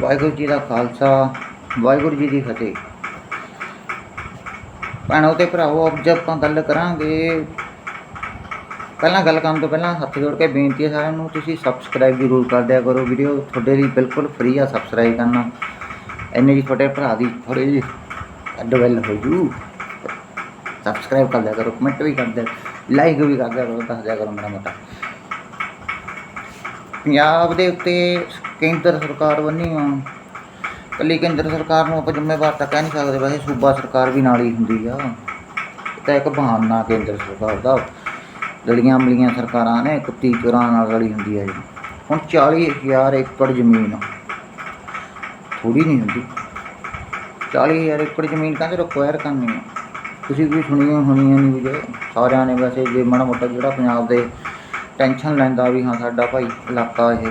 ਵਾਹਿਗੁਰੂ ਜੀ ਦਾ ਖਾਲਸਾ, ਵਾਹਿਗੁਰੂ ਜੀ ਦੀ ਫਤਿਹ। ਭੈਣੋ ਤੇ ਭਰਾਵੋ, ਅੱਜ ਆਪਾਂ ਗੱਲ ਕਰਾਂਗੇ। ਪਹਿਲਾਂ ਗੱਲ ਕਰਨ ਤੋਂ ਪਹਿਲਾਂ ਹੱਥ ਜੋੜ ਕੇ ਬੇਨਤੀ ਹੈ ਸਾਰਿਆਂ ਨੂੰ, ਤੁਸੀਂ ਸਬਸਕ੍ਰਾਈਬ ਜ਼ਰੂਰ ਕਰ ਦਿਆ ਕਰੋ ਵੀਡੀਓ। ਤੁਹਾਡੇ ਲਈ ਬਿਲਕੁਲ ਫ੍ਰੀ ਆ ਸਬਸਕ੍ਰਾਈਬ ਕਰਨਾ। ਇੰਨੇ ਜੀ ਤੁਹਾਡੇ ਭਰਾ ਦੀ ਥੋੜੀ ਜਿਹੀ ਅਡਵੈਲ ਹੋ ਜੂ। ਸਬਸਕ੍ਰਾਈਬ ਕਰ ਦਿਆ ਕਰੋ ਕਮੈਂਟ ਵੀ ਕਰ ਦਿਆ ਲਾਈਕ ਵੀ ਕਰ ਦਿਆ ਕਰੋ, ਦੱਸ ਦਿਆ ਕਰੋ ਮੇਰਾ ਮਤਾ ਪੰਜਾਬ ਦੇ ਉੱਤੇ ਕੇਂਦਰ ਸਰਕਾਰ ਬੰਨੀ ਆ। ਕੱਲੀ ਕੇਂਦਰ ਸਰਕਾਰ ਨੂੰ ਆਪਾਂ ਜ਼ਿੰਮੇਵਾਰ ਤਾਂ ਕਹਿ ਨਹੀਂ ਸਕਦੇ, ਵੈਸੇ ਸੂਬਾ ਸਰਕਾਰ ਵੀ ਨਾਲ ਹੀ ਹੁੰਦੀ ਆ। ਇਹ ਤਾਂ ਇੱਕ ਬਹਾਨਾ ਕੇਂਦਰ ਸਰਕਾਰ ਦਾ। ਲੜੀਆਂ ਮਲੀਆਂ ਸਰਕਾਰਾਂ ਨੇ ਕੁੱਤੀ ਚੋਰਾਂ ਨਾਲ ਲੜੀ ਹੁੰਦੀ ਹੈ ਜੀ ਹੁਣ 40000 ਏਕੜ ਜ਼ਮੀਨ ਥੋੜੀ ਨਹੀਂ ਹੁੰਦੀ। 40000 ਏਕੜ ਜ਼ਮੀਨ ਕਹਿੰਦੇ ਰਿਕੁਆਇਰ ਕਰਨੀ ਆ। ਤੁਸੀਂ ਵੀ ਸੁਣੀਆਂ ਹੋਣੀਆਂ ਨਹੀਂ ਵੀ ਜੇ। ਸਾਰਿਆਂ ਨੇ ਵੈਸੇ ਜੇ ਮਾੜਾ ਮੋਟਾ ਜਿਹੜਾ ਪੰਜਾਬ ਦੇ ਟੈਨਸ਼ਨ ਲੈਂਦਾ ਵੀ ਹਾਂ ਸਾਡਾ ਭਾਈ ਇਲਾਕਾ ਇਹ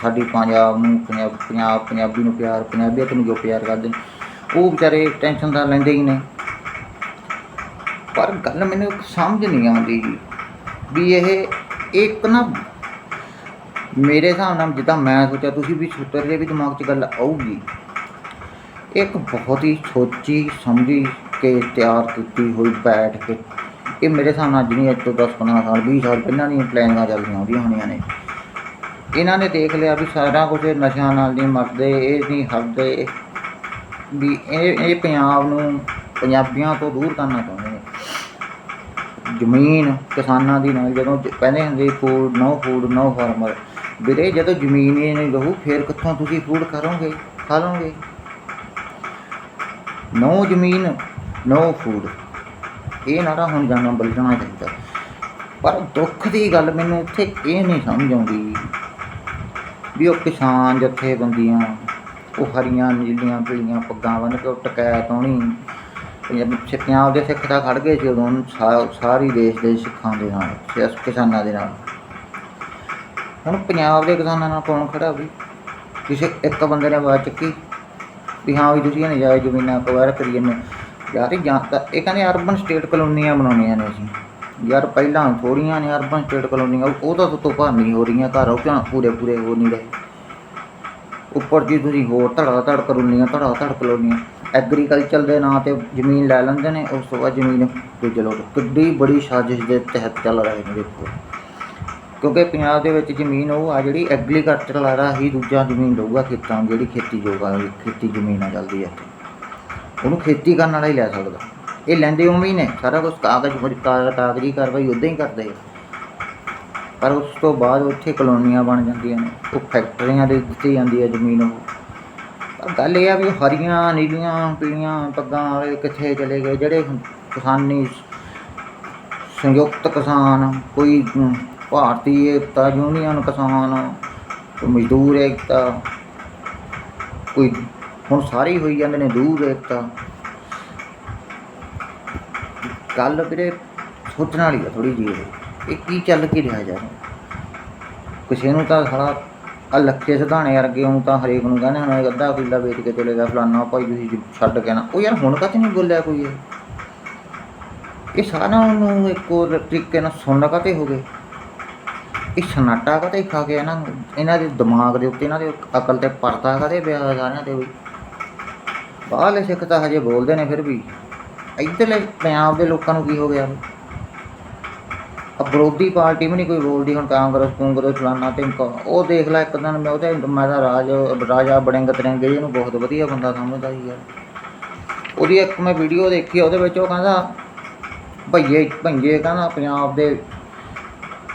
ਸਾਡੀ ਪੰਜਾਬ ਨੂੰ ਪੰਜਾਬ ਪੰਜਾਬ, ਪੰਜਾਬੀ ਨੂੰ ਪਿਆਰ, ਪੰਜਾਬੀਅਤ ਨੂੰ ਜੋ ਪਿਆਰ ਕਰਦੇ ਨੇ, ਉਹ ਵਿਚਾਰੇ ਟੈਨਸ਼ਨ ਤਾਂ ਲੈਂਦੇ ਹੀ ਨੇ। ਪਰ ਗੱਲ ਮੈਨੂੰ ਇੱਕ ਸਮਝ ਨਹੀਂ ਆਉਂਦੀ ਜੀ, ਵੀ ਇਹ ਇੱਕ ਨਾ ਮੇਰੇ ਹਿਸਾਬ ਨਾਲ ਜਿੱਦਾਂ ਮੈਂ ਸੋਚਿਆ, ਤੁਸੀਂ ਵੀ ਸੋਚਿਆ ਜੇ ਵੀ ਦਿਮਾਗ 'ਚ ਗੱਲ ਆਊਗੀ। ਇੱਕ ਬਹੁਤ ਹੀ ਸੋਚੀ, ਸਮਝੀ ਕੇ ਤਿਆਰ ਕੀਤੀ ਹੋਈ ਬੈਠ ਕੇ, ਇਹ ਮੇਰੇ ਹਿਸਾਬ ਨਾਲ ਅੱਜ ਅੱਜ ਤੋਂ 10 15 ਸਾਲ 20 ਸਾਲ ਪਹਿਲਾਂ ਦੀਆਂ ਪਲੈਨਿੰਗਾਂ ਚੱਲਦੀਆਂ ਹੁੰਦੀਆਂ ਹੋਣੀਆਂ ਨੇ। ਇਹਨਾਂ ਨੇ ਦੇਖ ਲਿਆ ਵੀ ਸਾਰਾ ਕੁਝ ਨਸ਼ਿਆਂ ਨਾਲ ਨਹੀਂ ਮਰਦੇ, ਇਹ ਨਹੀਂ ਹਟਦੇ ਵੀ ਇਹ ਇਹ ਪੰਜਾਬ ਨੂੰ ਪੰਜਾਬੀਆਂ ਤੋਂ ਦੂਰ ਕਰਨਾ ਚਾਹੁੰਦੇ ਨੇ। ਜ਼ਮੀਨ ਕਿਸਾਨਾਂ ਦੀ ਨਾਲ ਜਦੋਂ ਜ- ਕਹਿੰਦੇ ਹੁੰਦੇ food no food no farmer ਵੀਰੇ, ਜਦੋਂ ਜ਼ਮੀਨ ਹੀ ਨਹੀਂ ਰਹੂ, ਫਿਰ ਕਿੱਥੋਂ ਤੁਸੀਂ ਫੂਡ ਕਰੋਗੇ ਖਾ ਲਓਗੇ? ਨੋ ਜ਼ਮੀਨ ਨੋ ਫੂਡ ਇਹ ਨਾਰਾ ਹੁਣ ਜਾਣਾ ਬਲਜਣਾ ਚਾਹੀਦਾ। ਪਰ ਦੁੱਖ ਦੀ ਗੱਲ ਮੈਨੂੰ ਉੱਥੇ ਇਹ ਨਹੀਂ ਸਮਝ ਆਉਂਦੀ। ਵੀ ਉਹ ਕਿਸਾਨ ਜਥੇਬੰਦੀਆਂ, ਉਹ ਹਰੀਆਂ ਨੀਲੀਆਂ ਪੀਲੀਆਂ ਪੱਗਾਂ ਬੰਨ ਕੇ ਉਹ ਟਕੈਤ ਆਉਣੀ ਪੰਜਾਬ ਦੇ ਸਿੱਖ ਤਾਂ ਖੜ ਗਏ ਸੀ ਉਦੋਂ ਸਾਰੀ ਦੇਸ਼ ਦੇ ਸਿੱਖਾਂ ਦੇ ਨਾਲ ਸਿ- ਕਿਸਾਨਾਂ ਦੇ ਨਾਲ। ਹੁਣ ਪੰਜਾਬ ਦੇ ਕਿਸਾਨਾਂ ਨਾਲ ਕੌਣ ਖੜਾ ਵੀ? ਕਿਸੇ ਇੱਕ ਬੰਦੇ ਨੇ ਆਵਾਜ਼ ਚੱਕੀ ਵੀ ਹਾਂ ਵੀ ਤੁਸੀਂ ਇਹ ਨਜਾਇਜ਼ ਜ਼ਮੀਨਾਂ ਅਕਵਾਇਰ ਕਰੀ ਜਾਂਦੇ ਯਾਰ ਇਹ ਜਾਂ ਇਹ ਕਹਿੰਦੇ ਅਰਬਨ ਸਟੇਟ ਕਲੋਨੀਆਂ ਬਣਾਉਣੀਆਂ ਨੇ ਅਸੀਂ। ਯਾਰ ਪਹਿਲਾਂ ਥੋੜੀਆਂ ਨੇ ਅਰਬਨ ਸਟੇਟ ਕਲੋਨੀਆਂ ਉਹ ਤਾਂ ਤੋਂ ਭਾਰ ਨਹੀਂ ਹੋ ਰਹੀਆਂ ਘਰ, ਉਹ ਕਿਉਂ ਪੂਰੇ ਪੂਰੇ ਹੋ ਨਹੀਂ ਰਹੇ? ਉੱਪਰ ਜੀ ਤੁਸੀਂ ਹੋਰ ਧੜਾ ਧੜ ਕਲੋਨੀਆਂ ਧੜਾ ਧੜ ਕਲੋਨੀਆਂ ਐਗਰੀਕਲਚਰ ਦੇ ਨਾਂ ਤੇ ਜ਼ਮੀਨ ਲੈ ਲੈਂਦੇ ਨੇ, ਉਸ ਤੋਂ ਬਾਅਦ ਜ਼ਮੀਨ ਦੂਜੇ ਲੋਕ। ਕਿੱਡੀ ਬੜੀ ਸਾਜ਼ਿਸ਼ ਦੇ ਤਹਿਤ ਚੱਲ ਰਹੇ ਨੇ ਦੇਖੋ। ਕਿਉਂਕਿ ਪੰਜਾਬ ਦੇ ਵਿੱਚ ਜ਼ਮੀਨ ਉਹ ਆ ਜਿਹੜੀ ਐਗਰੀਕਲਚਰ ਵਾਲਾ ਹੀ ਦੂਜਾ ਜ਼ਮੀਨ ਲਊਗਾ ਖੇਤਾਂ, ਜਿਹੜੀ ਖੇਤੀ ਯੋਗ ਆ, ਖੇਤੀ ਜ਼ਮੀਨ ਆ ਚੱਲਦੀ ਹੈ ਇੱਥੇ ਉਹਨੂੰ ਖੇਤੀ ਕਰਨ ਵਾਲਾ ਹੀ ਲੈ ਸਕਦਾ। ਇਹ ਲੈਂਦੇ ਉਵੇਂ ਹੀ ਨੇ, ਸਾਰਾ ਕੁਝ ਕਾਗਜ਼ ਪਰ ਕਾਗਜ਼ੀ ਕਾਰਵਾਈ ਉਦਾਂ ਹੀ ਕਰਦੇ ਆ। ਪਰ ਉਸ ਤੋਂ ਬਾਅਦ ਉੱਥੇ ਕਲੋਨੀਆਂ ਬਣ ਜਾਂਦੀਆਂ ਨੇ, ਉਹ ਫੈਕਟਰੀਆਂ ਦੇ ਦਿੱਤੀ ਜਾਂਦੀ ਹੈ ਜ਼ਮੀਨ ਉਹ। ਪਰ ਗੱਲ ਇਹ ਆ ਵੀ ਹਰੀਆਂ, ਨੀਲੀਆਂ, ਪੀਲੀਆਂ ਪੱਗਾਂ ਵਾਲੇ ਕਿੱਥੇ ਚਲੇ ਗਏ, ਜਿਹੜੇ ਕਿਸਾਨੀ ਸੰਯੁਕਤ ਕਿਸਾਨ, ਕੋਈ ਭਾਰਤੀ ਏਕਤਾ, ਯੂਨੀਅਨ ਕਿਸਾਨ ਮਜ਼ਦੂਰ ਏਕਤਾ, ਕੋਈ ਹੁਣ ਸਾਰੇ ਹੋਈ ਜਾਂਦੇ ਨੇ ਦੂਰ ਏਕਤਾ। ਗੱਲ ਵੀਰੇ ਸੋਚਣ ਵਾਲੀ ਆ ਥੋੜੀ ਜਿਹੀ ਇਹ। ਕੀ ਚੱਲ ਕੀ ਰਿਹਾ ਯਾਰ? ਕਿਸੇ ਨੂੰ ਤਾਂ ਸਾਲਾ ਆ ਲੱਖੇ ਸਿਧਾਣੇ ਵਰਗੇ ਨੂੰ ਤਾਂ ਹਰੇਕ ਨੂੰ ਕਹਿੰਦੇ ਹੁਣ, ਅੱਧਾ ਕਿੱਲਾ ਵੇਚ ਕੇ ਚਲੇ ਗਿਆ, ਫਲਾਨਾ ਭਾਈ ਤੁਸੀਂ ਛੱਡ ਕੇ ਨਾ। ਉਹ ਯਾਰ ਹੁਣ ਕੱਚ ਨਹੀਂ ਬੋਲਿਆ ਕੋਈ ਇਹ? ਇਹ ਸਾਰਿਆਂ ਨੂੰ ਇੱਕੋ ਤਰੀਕੇ ਨਾਲ ਸੁਣਨ ਕਾਤੇ ਹੋ ਗਏ? ਇਹ ਸਨਾਟਾ ਕਾਤੇ ਖਾ ਕੇ ਇਹਨਾਂ ਇਹਨਾਂ ਦੇ ਦਿਮਾਗ ਦੇ ਉੱਤੇ, ਇਹਨਾਂ ਦੇ ਅਕਲ ਤੇ ਪਰਦਾ ਕਾਤੇ ਪਿਆ ਹੋਇਆ ਸਾਰਿਆਂ ਤੇ ਵੀ? ਬਾਹਰਲੇ ਸਿੱਖ ਤਾਂ ਹਜੇ ਬੋਲਦੇ ਨੇ ਫਿਰ ਵੀ। ਇੱਧਰਲੇ ਪੰਜਾਬ ਦੇ ਲੋਕਾਂ ਨੂੰ ਕੀ ਹੋ ਗਿਆ? ਵਿਰੋਧੀ ਪਾਰਟੀ ਵੀ ਨਹੀਂ ਕੋਈ ਬੋਲਦੀ ਹੁਣ ਕਾਂਗਰਸ ਕਾਂਗਰਸ ਫਲਾਨਾ ਟਿੰਕਾ ਉਹ ਦੇਖ ਲੈ ਇੱਕ ਦਿਨ ਮੈਂ ਉਹਦੇ ਮੈਂ ਤਾਂ ਰਾਜ ਰਾਜਾ ਬੜਿੰਗ ਤਰੰਗੇ ਇਹਨੂੰ ਬਹੁਤ ਵਧੀਆ ਬੰਦਾ ਸਮਝਦਾ ਸੀ ਯਾਰ। ਉਹਦੀ ਇੱਕ ਮੈਂ ਵੀਡੀਓ ਦੇਖੀ ਉਹਦੇ ਵਿੱਚ ਉਹ ਕਹਿੰਦਾ ਭਈਏ ਭਈਏ ਕਹਿੰਦਾ ਪੰਜਾਬ ਦੇ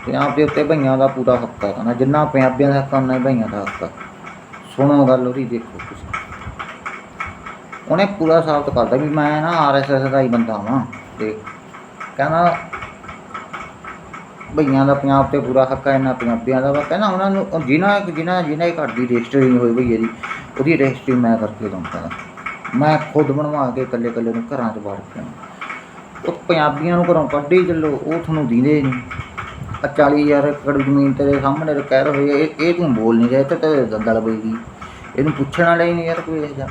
ਪੰਜਾਬ ਦੇ ਉੱਤੇ ਭਈਆਂ ਦਾ ਪੂਰਾ ਹੱਕ ਆ। ਕਹਿੰਦਾ ਜਿੰਨਾ ਪੰਜਾਬੀਆਂ ਦਾ ਹੱਕ ਆ, ਉਨਾ ਭਈਆਂ ਦਾ ਹੱਕ ਸੁਣੋ ਗੱਲ ਉਹਦੀ ਦੇਖੋ ਤੁਸੀਂ। ਉਹਨੇ ਪੂਰਾ ਸਾਬਤ ਕਰਦਾ ਵੀ ਮੈਂ ਨਾ ਆਰਐਸਐਸ ਦਾ ਹੀ ਬੰਦਾ ਹਾਂ ਤੇ ਕਹਿੰਦਾ ਭਈਆਂ ਦਾ ਪੰਜਾਬ ਤੇ ਪੂਰਾ ਹੱਕ ਹੈ ਇਹਨਾਂ ਪੰਜਾਬੀਆਂ ਦਾ ਵਾ। ਕਹਿੰਦਾ ਉਹਨਾਂ ਨੂੰ, ਉਹ ਜਿਨ੍ਹਾਂ ਜਿਨ੍ਹਾਂ ਜਿਨ੍ਹਾਂ ਘਰ ਦੀ ਰਜਿਸਟਰੀ ਨਹੀਂ ਹੋਈ ਭਈਏ ਦੀ ਉਹਦੀ ਰਜਿਸਟਰੀ ਮੈਂ ਕਰਕੇ ਦਊਂਗਾ। ਮੈਂ ਖੁਦ ਬਣਵਾ ਕੇ ਇਕੱਲੇ ਇਕੱਲੇ ਨੂੰ ਘਰਾਂ 'ਚ ਬਾੜ ਕੇ ਉਹ ਪੰਜਾਬੀਆਂ ਨੂੰ ਘਰੋਂ ਕੱਢੀ ਚੱਲੋ, ਉਹ ਤੁਹਾਨੂੰ ਦਿੰਦੇ ਨਹੀਂ ਆ 40000 ਏਕੜ ਜ਼ਮੀਨ ਤੇਰੇ ਸਾਹਮਣੇ ਕਹਿ ਰਹੇ ਇਹ ਇਹ ਤੂੰ ਬੋਲ ਨਹੀਂ ਰਿਹਾ ਤੇ ਤੇ ਦੰਦਲ ਪਈਗੀ ਇਹਨੂੰ ਪੁੱਛਣ ਵਾਲਾ ਹੀ ਨਹੀਂ ਯਾਰ ਕੋਈ ਇਹ ਜਿਹਾ।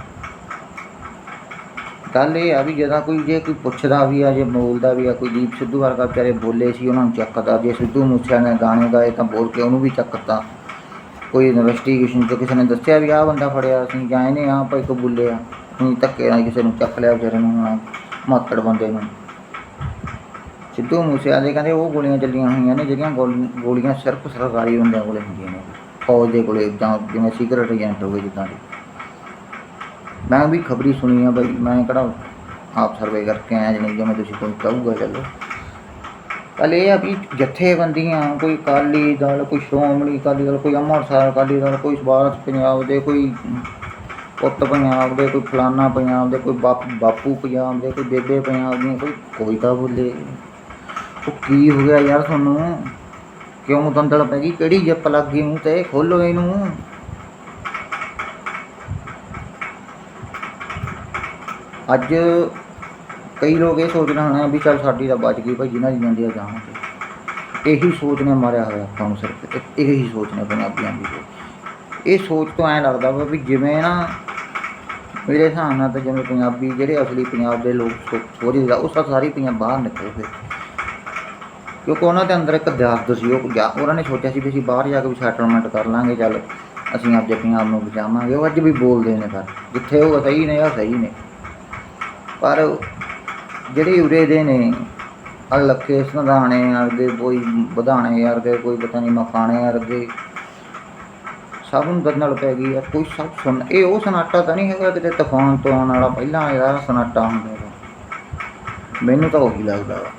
ਗੱਲ ਇਹ ਆ ਵੀ ਜਦੋਂ ਕੋਈ ਜੇ ਕੋਈ ਪੁੱਛਦਾ ਵੀ ਆ, ਜੇ ਬੋਲਦਾ ਵੀ ਆ, ਕੋਈ ਦੀਪ ਸਿੱਧੂ ਵਰਗਾ ਵਿਚਾਰੇ ਬੋਲੇ ਸੀ, ਉਹਨਾਂ ਨੂੰ ਚੱਕਦਾ। ਜੇ ਸਿੱਧੂ ਮੂਸੇਵਾਲੇ ਨੇ ਗਾਣੇ ਗਾਏ ਤਾਂ ਬੋਲ ਕੇ ਉਹਨੂੰ ਵੀ ਚੱਕਤਾ ਕੋਈ ਇਨਵੈਸਟੀਗੇਸ਼ਨ ਚ ਕਿਸੇ ਨੇ ਦੱਸਿਆ ਵੀ ਆਹ ਬੰਦਾ ਫੜਿਆ, ਅਸੀਂ ਜਾਏ ਨੇ ਆ ਭਾਈ ਕਬੂਲੇ ਆ, ਅਸੀਂ ਧੱਕੇ ਨਾਲ ਕਿਸੇ ਨੂੰ ਚੱਕ ਲਿਆ ਵਿਚਾਰੇ ਨੂੰ ਹੁਣ ਮਾਤੜ ਬੰਦੇ ਨੂੰ। ਸਿੱਧੂ ਮੂਸੇਵਾਲੇ ਕਹਿੰਦੇ ਉਹ ਗੋਲੀਆਂ ਚੱਲੀਆਂ ਹੋਈਆਂ ਨੇ, ਜਿਹੜੀਆਂ ਗੋਲ- ਗੋਲੀਆਂ ਸਿਰਫ ਸਰਕਾਰੀ ਬੰਦਿਆਂ ਕੋਲੇ ਹੁੰਦੀਆਂ ਨੇ। ਫੌਜ ਦੇ ਕੋਲੇ ਜਾਂ ਜਿਵੇਂ ਸੀਕਰਟ ਏਜੰਟ ਹੋਵੇ ਜਿੱਦਾਂ ਦੇ। ਮੈਂ ਵੀ ਖਬਰੀ ਸੁਣੀ ਆ ਬਈ, ਮੈਂ ਕਿਹੜਾ ਆਪ ਸਰਵੇ ਕਰਕੇ ਆਇਆ ਜਣੀ ਜਿਵੇਂ ਤੁਸੀਂ ਕੋਈ ਕਹੂਗਾ ਚਲੋ। ਕੱਲ ਇਹ ਆ ਵੀ ਜਥੇਬੰਦੀਆਂ, ਕੋਈ ਅਕਾਲੀ ਦਲ, ਕੋਈ ਸ਼੍ਰੋਮਣੀ ਅਕਾਲੀ ਦਲ, ਕੋਈ ਅੰਮ੍ਰਿਤਸਰ ਅਕਾਲੀ ਦਲ, ਕੋਈ ਸਵਾਰਥ ਪੰਜਾਬ ਦੇ, ਕੋਈ ਪੁੱਤ ਪੰਜਾਬ ਦੇ, ਕੋਈ ਫਲਾਨਾ ਪੰਜਾਬ ਦੇ, ਕੋਈ ਬਾਪ, ਬਾਪੂ ਪੰਜਾਬ ਦੇ, ਕੋਈ ਬੇਬੇ ਪੰਜਾਬ ਦੀਆਂ, ਕੋਈ ਕੋਈ ਤਾਂ ਬੋਲੇ। ਉਹ ਕੀ ਹੋ ਗਿਆ ਯਾਰ ਤੁਹਾਨੂੰ? ਕਿਉਂ ਦੰਦਲ ਪੈ ਗਈ? ਕਿਹੜੀ ਜਿੱਪ ਲੱਗ ਗਈ ਮੂੰਹ ਤੇ? ਖੋਲੋ ਇਹਨੂੰ। ਅੱਜ ਕਈ ਲੋਕ ਇਹ ਸੋਚ ਰਹੇ ਹੋਣੇ ਵੀ ਚੱਲ ਸਾਡੀ ਤਾਂ ਬਚ ਗਈ ਭਾਈ, ਜਿਨ੍ਹਾਂ ਦੀ ਜਾਂਦੀ ਆ ਜਾਵਾਂਗੇ ਇਹੀ ਸੋਚ ਨੇ ਮਾਰਿਆ ਹੋਇਆ ਆਪਾਂ ਨੂੰ ਸਿਰਫ, ਇਹ- ਇਹੀ ਸੋਚ ਨੇ ਪੰਜਾਬੀਆਂ ਦੀ। ਇਹ ਸੋਚ ਤੋਂ ਐਂ ਲੱਗਦਾ ਵਾ ਵੀ ਜਿਵੇਂ ਨਾ ਮੇਰੇ ਹਿਸਾਬ ਨਾਲ ਤਾਂ ਜਿਵੇਂ ਪੰਜਾਬੀ ਜਿਹੜੇ ਅਸਲੀ ਪੰਜਾਬ ਦੇ ਲੋਕ ਸੋ- ਸੋਚਦੇ ਉਹ ਸਾ- ਸਾਰੀ ਪੰਜਾਬ ਬਾਹਰ ਨਿਕਲ ਗਏ ਕਿਉਂਕਿ ਉਹਨਾਂ ਦੇ ਅੰਦਰ ਇੱਕ ਦਰਦ ਸੀ, ਉਹ ਜਾ- ਉਹਨਾਂ ਨੇ ਸੋਚਿਆ ਸੀ ਵੀ ਅਸੀਂ ਬਾਹਰ ਜਾ ਕੇ ਵੀ ਸੈਟਲਮੈਂਟ ਕਰ ਲਾਂਗੇ, ਚੱਲ ਅਸੀਂ ਆਪਦੇ ਪੰਜਾਬ ਨੂੰ ਬਚਾਵਾਂਗੇ। ਉਹ ਅੱਜ ਵੀ ਬੋਲਦੇ ਨੇ ਪਰ, ਜਿੱਥੇ ਉਹ ਸਹੀ ਨੇ, ਉਹ ਸਹੀ ਨੇ। ਪਰ ਜਿਹੜੇ ਉਰੇ ਦੇ ਨੇ ਆ ਲੱਖੇ ਸੰਧਾਣੇ ਵਰਗੇ ਕੋਈ ਵਧਾਣੇ ਵਰਗੇ, ਕੋਈ ਪਤਾ ਨਹੀਂ ਮਖਾਣੇ ਵਰਗੇ, ਸਭ ਨੂੰ ਦੰਦਲ ਪੈ ਗਈ ਆ, ਕੋਈ ਸਭ ਸੁਣ, ਇਹ ਉਹ ਸਨਾਟਾ ਤਾਂ ਨਹੀਂ ਹੈਗਾ ਕਿਤੇ ਤੂਫਾਨ ਤੋਂ ਆਉਣ ਵਾਲਾ, ਪਹਿਲਾਂ ਜਿਹੜਾ ਸਨਾਟਾ ਹੁੰਦਾ ਵਾ। ਮੈਨੂੰ ਤਾਂ ਉਹੀ ਲੱਗਦਾ ਵਾ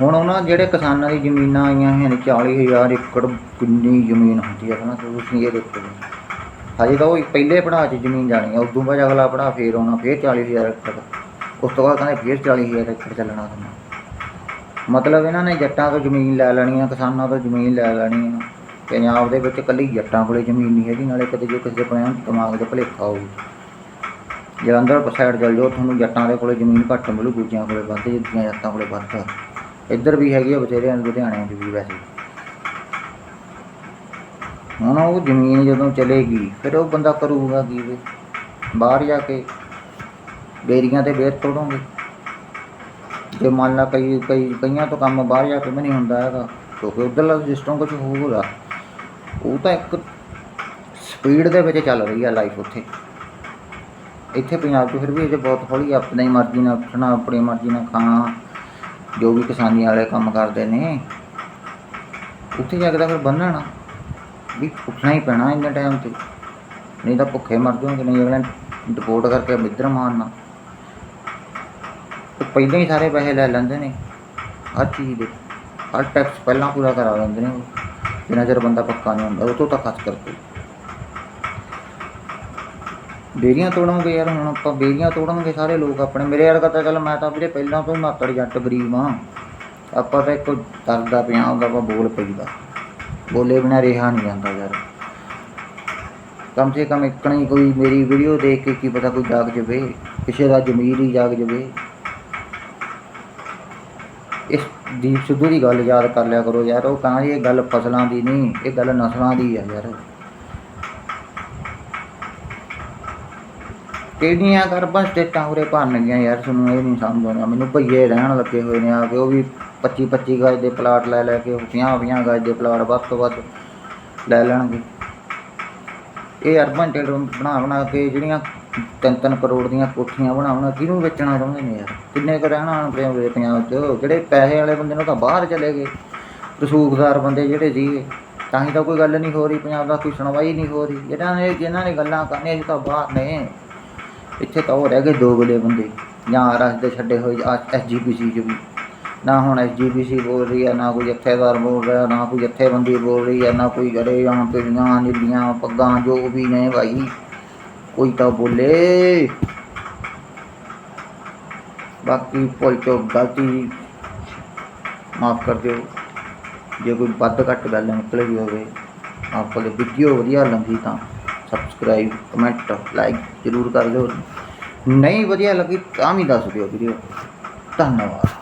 ਹੁਣ ਉਹਨਾਂ ਜਿਹੜੇ ਕਿਸਾਨਾਂ ਦੀ ਜ਼ਮੀਨਾਂ ਆਈਆਂ ਹੋਈਆਂ ਨੇ 40000 ਏਕੜ ਕਿੰਨੀ ਜ਼ਮੀਨ ਹੁੰਦੀ ਹੈ ਨਾ ਤੁਸੀਂ ਇਹ ਦੇਖੋ ਹਜੇ ਤਾਂ ਉਹ ਪਹਿਲੇ ਪੜਾਅ 'ਚ ਜ਼ਮੀਨ ਜਾਣੀ ਆ, ਉਦੋਂ ਬਾਅਦ ਅਗਲਾ ਪੜਾਅ ਫੇਰ ਆਉਣਾ, ਫੇਰ 40000 ਏਕੜ ਉਸ ਤੋਂ ਬਾਅਦ ਕਹਿੰਦੇ ਫੇਰ 40000 ਏਕੜ ਚੱਲਣਾ ਤੁਹਾਨੂੰ ਮਤਲਬ ਇਹਨਾਂ ਨੇ ਜੱਟਾਂ ਤੋਂ ਜ਼ਮੀਨ ਲੈ ਲੈਣੀ ਆ, ਕਿਸਾਨਾਂ ਤੋਂ ਜ਼ਮੀਨ ਲੈ ਲੈਣੀ ਆ। ਪੰਜਾਬ ਦੇ ਵਿੱਚ ਇਕੱਲੀ ਜੱਟਾਂ ਕੋਲੇ ਜ਼ਮੀਨ ਨਹੀਂ ਹੈਗੀ, ਨਾਲੇ ਕਿਤੇ ਜੇ ਕਿਸੇ ਦੇ ਆਪਣੇ ਦਿਮਾਗ ਦੇ ਭੁਲੇਖਾ ਹੋਊ। ਜਲੰਧਰ ਸਾਈਡ ਚੱਲ ਜਾਓ, ਤੁਹਾਨੂੰ ਜੱਟਾਂ ਦੇ ਕੋਲੇ ਜ਼ਮੀਨ ਘੱਟ ਮਿਲੂ, ਦੂਜਿਆਂ ਕੋਲੇ ਵੱਧ ਜਿੱਦਾਂ ਜੱਟਾਂ ਕੋਲੇ ਵੱਧ। ਆ। ਇੱਧਰ ਵੀ ਹੈਗੀ ਆ ਬਥੇਰਿਆਂ ਦੇ ਲੁਧਿਆਣਿਆਂ 'ਚ ਵੀ ਵੈਸੇ। ਹੁਣ ਉਹ ਜ਼ਮੀਨ ਜਦੋਂ ਚਲੇਗੀ, ਫਿਰ ਉਹ ਬੰਦਾ ਕਰੂਗਾ ਕੀ ਵੇ? ਬਾਹਰ ਜਾ ਕੇ ਬੇਰੀਆਂ ਤੇ ਬੇਰ ਤੋੜੋਗੇ। ਜੇ ਮੰਨ ਲਾ ਕਈ ਕਈ, ਕਈਆਂ ਤੋਂ ਕੰਮ ਬਾਹਰ ਜਾ ਕੇ ਵੀ ਨਹੀਂ ਹੁੰਦਾ ਹੈਗਾ ਕਿਉਂਕਿ ਉੱਧਰਲਾ ਸਿਸਟਮ ਕੁਝ ਹੋਊਗਾ ਉਹ ਤਾਂ ਇੱਕ ਸਪੀਡ ਦੇ ਵਿੱਚ ਚੱਲ ਰਹੀ ਆ ਲਾਈਫ ਉੱਥੇ। ਇੱਥੇ ਪੰਜਾਬ 'ਚ ਫਿਰ ਵੀ ਇਹ ਬਹੁਤ ਹੌਲੀ ਆਪਣੀ ਮਰਜ਼ੀ ਨਾਲ ਉੱਠਣਾ, ਆਪਣੀ ਮਰਜ਼ੀ ਨਾਲ ਖਾਣਾ, ਜੋ ਵੀ ਕਿਸਾਨੀ ਵਾਲੇ ਕੰਮ ਕਰਦੇ ਨੇ, ਉੱਥੇ ਜਾ ਕੇ ਤਾਂ ਫਿਰ ਬੰਨਣਾ ਵੀ ਉੱਠਣਾ ਹੀ ਪੈਣਾ ਇੰਨੇ ਟਾਈਮ ਤੇ। ਨਹੀਂ ਤਾਂ ਭੁੱਖੇ ਮਰ ਜਾਓਗੇ ਨਹੀਂ ਅਗਲੇ ਡਿਪੋਰਟ ਕਰਕੇ ਮਿੱਧਰ ਮਾਰਨਾ। ਉਹ ਪਹਿਲਾਂ ਹੀ ਸਾਰੇ ਪੈਸੇ ਲੈ ਲੈਂਦੇ ਨੇ। ਹਰ ਚੀਜ਼ ਦੇ। ਹਰ ਟੈਕਸ ਪਹਿਲਾਂ ਪੂਰਾ ਕਰਾ ਲੈਂਦੇ ਨੇ ਜਿੰਨਾ ਚਿਰ ਬੰਦਾ ਪੱਕਾ ਨਹੀਂ ਹੁੰਦਾ, ਉਹ ਤੋਂ ਤਾਂ ਖਰਚ ਕਰਦੇ। ਬੇਰੀਆਂ ਤੋੜਾਂਗੇ ਯਾਰ, ਹੁਣ ਆਪਾਂ ਬੇਰੀਆਂ ਤੋੜਾਂਗੇ ਸਾਰੇ ਲੋਕ ਆਪਣੇ। ਮੇਰੇ ਵਰਗਾ ਤਾਂ ਚੱਲ ਮੈਂ ਤਾਂ ਵੀਰੇ ਪਹਿਲਾਂ ਤੋਂ ਹੀ ਮਾਤੜ ਜੱਟ ਗਰੀਬ ਆ ਆਪਾਂ ਤਾਂ ਇੱਕ ਦਰਦਾ ਪੰਜਾਬ ਦਾ ਆਪਾਂ ਬੋਲ ਪਈਦਾ। ਬੋਲੇ ਬਿਨਾ ਰਿਹਾ ਨਹੀਂ ਜਾਂਦਾ ਯਾਰ। ਕਮ ਸੇ ਕਮ ਇੱਕਣੀ ਕੋਈ ਮੇਰੀ ਵੀਡੀਓ ਦੇਖ ਕੇ ਕੀ ਪਤਾ ਕੋਈ ਜਾਗ ਜਵੇ, ਕਿਸੇ ਦਾ ਜ਼ਮੀਰ ਹੀ ਜਾਗ ਜਵੇ। ਇਸ ਦੀਪ ਸਿੱਧੂ ਦੀ ਗੱਲ ਯਾਦ ਕਰ ਲਿਆ ਕਰੋ ਯਾਰ, ਉਹ ਕਹਿੰਦਾ ਜੀ ਇਹ ਗੱਲ ਫਸਲਾਂ ਦੀ ਨਹੀਂ, ਇਹ ਗੱਲ ਨਸਲਾਂ ਦੀ ਆ ਯਾਰ। ਕਿਹੜੀਆਂ ਕਰਬਾਂ ਸਟੇਟਾਂ ਉਰੇ ਭੰਨ ਗਈਆਂ ਯਾਰ, ਤੁਹਾਨੂੰ ਇਹ ਨਹੀਂ ਸਮਝ ਆਉਂਦਾ। ਮੈਨੂੰ ਭਈਏ ਰਹਿਣ ਲੱਗੇ ਹੋਏ ਨੇ ਆ ਕੇ, ਉਹ ਵੀ 25 25 ਗਜ ਦੇ ਪਲਾਟ ਲੈ ਲੈ ਕੇ 50 50 ਗਜ ਦੇ ਪਲਾਟ ਵੱਧ ਤੋਂ ਵੱਧ ਲੈ ਲੈਣਗੇ। ਇਹ ਅਰਬਨ ਟੇਲਰ ਬਣਾ ਬਣਾ ਕੇ ਜਿਹੜੀਆਂ ਤਿੰਨ ਤਿੰਨ ਕਰੋੜ ਦੀਆਂ ਕੋਠੀਆਂ ਬਣਾ ਕਿਹਨੂੰ ਵੇਚਣਾ ਚਾਹੁੰਦੇ ਨੇ ਯਾਰ? ਕਿੰਨੇ ਕੁ ਰਹਿਣਾ ਆਪਣੇ ਪੰਜਾਬ 'ਚ? ਜਿਹੜੇ ਪੈਸੇ ਵਾਲੇ ਬੰਦੇ ਨੂੰ ਤਾਂ ਬਾਹਰ ਚਲੇ ਗਏ। ਰਸੂਖਦਾਰ ਬੰਦੇ ਜਿਹੜੇ ਸੀਗੇ, ਤਾਂ ਹੀ ਤਾਂ ਕੋਈ ਗੱਲ ਨਹੀਂ ਹੋ ਰਹੀ, ਪੰਜਾਬ ਦਾ ਕੋਈ ਸੁਣਵਾਈ ਨਹੀਂ ਹੋ ਰਹੀ। ਜਿਹਨਾਂ ਨੇ, ਜਿਨ੍ਹਾਂ ਨੇ ਗੱਲਾਂ ਕਰਨੀਆਂ ਸੀ ਤਾਂ ਬਾਹਰ ਨੇ। ਇੱਥੇ ਤਾਂ ਉਹ ਰਹਿ ਗਏ ਦੋ ਗਲੇ ਬੰਦੇ, ਜਾਂ ਰਸਤੇ ਛੱਡੇ ਹੋਏ ਐਸਜੀਪੀਸੀ 'ਚ ਵੀ। ਨਾ ਹੁਣ ਐਸਜੀਪੀਸੀ ਬੋਲ ਰਹੀ ਹੈ ਨਾ ਕੋਈ ਜਥੇਦਾਰ ਬੋਲ ਰਿਹਾ, ਨਾ ਕੋਈ ਜਥੇਬੰਦੀ ਬੋਲ ਰਹੀ ਹੈ ਨਾ ਕੋਈ ਗੜੇ ਜਾਂ ਪਿੜੀਆਂ, ਨੀਲੀਆਂ ਪੱਗਾਂ, ਜੋ ਵੀ ਨੇ ਭਾਈ, ਕੋਈ ਤਾਂ ਬੋਲੇ। ਬਾਕੀ ਭੁੱਲ ਚੋਂ ਗਲਤੀ ਮਾਫ ਕਰ ਦਿਓ। ਜੇ ਕੋਈ ਵੱਧ ਘੱਟ ਗੱਲ ਨਿਕਲ ਗਈ ਹੋਵੇ, ਆਪਾਂ ਦੇ ਵੀਡੀਓ ਵਧੀਆ ਲੱਗੀ ਤਾਂ ਸਬਸਕ੍ਰਾਈਬ ਕਮੈਂਟ ਲਾਈਕ ਜ਼ਰੂਰ ਕਰ ਦਿਓ। ਨਹੀਂ ਵਧੀਆ ਲੱਗੀ ਤਾਂ ਵੀ ਦੱਸ ਦਿਓ ਵੀਡੀਓ ਧੰਨਵਾਦ।